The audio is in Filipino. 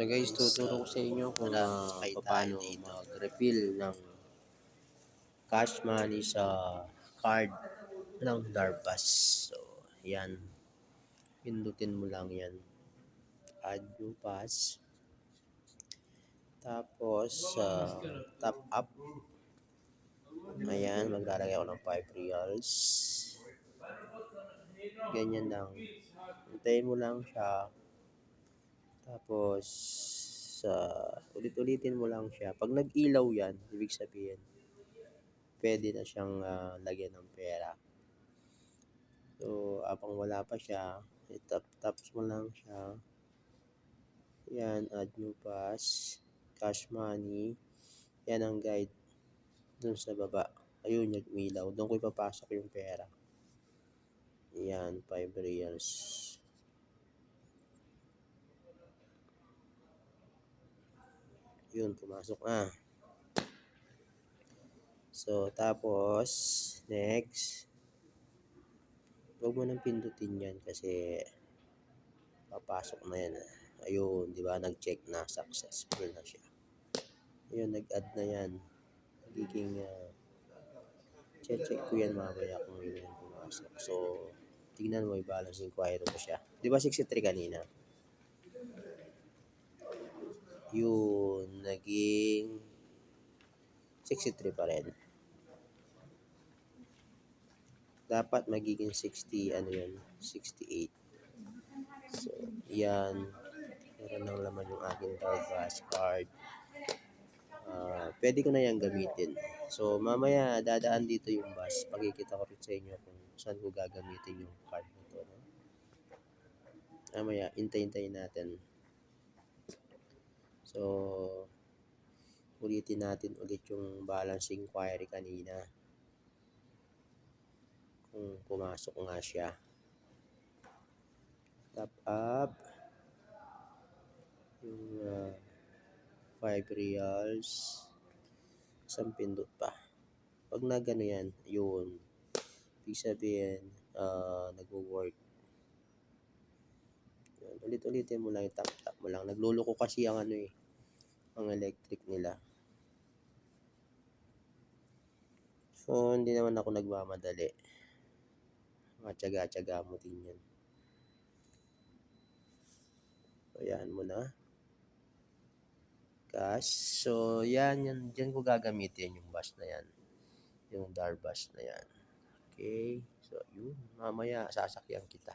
So guys, tuturo ko sa inyo kung uh, paano mag-refill ng cash money sa card ng Darpas. So, yan. Pindutin mo lang yan. Add new pass. Tapos, uh, top up. Ayan, maglalagay ako ng 5 reals. Ganyan lang. Hintayin mo lang siya. Tapos, sa ulit-ulitin mo lang siya. Pag nag-ilaw yan, ibig sabihin, pwede na siyang uh, lagyan ng pera. So, apang wala pa siya, tap-taps mo lang siya. Yan, add new pass, cash money. Yan ang guide dun sa baba. Ayun, nag-ilaw. Doon ko ipapasok yung pera. Yan, 5 reals. Yun, pumasok na. So, tapos, next. Huwag mo nang pindutin yan kasi papasok na yan. Ayun, di ba? Nag-check na. Successful na siya. Ayun, nag-add na yan. Nagiging, uh, check ko yan mamaya kung yun yung pumasok. So, tingnan mo, i-balance inquiry mo siya. Di ba 63 kanina? Yun, naging 63 pa rin. Dapat magiging 60, ano yun, 68. So, yan. Meron ng laman yung aking Darvas card. Uh, pwede ko na yan gamitin. So, mamaya dadaan dito yung bus. Pagkikita ko rin sa inyo kung saan ko gagamitin yung card na to. No? Mamaya, intay-intayin natin. So, ulitin natin ulit yung balance inquiry kanina. Kung pumasok nga siya. Top up. Yung uh, 5 reals. Isang pindot pa. Pag na gano yan, yun. Ibig sabihin, uh, nag-work. Ulit-ulitin mo lang, tap-tap mo lang. Nagluloko kasi ang ano eh, ang electric nila. So, hindi naman ako nagmamadali. Matyaga-tyaga mo din yan. So, mo na. Cash. So, yan, yan. Diyan ko gagamitin yung bus na yan. Yung dar bus na yan. Okay. So, yun. Mamaya, sasakyan kita.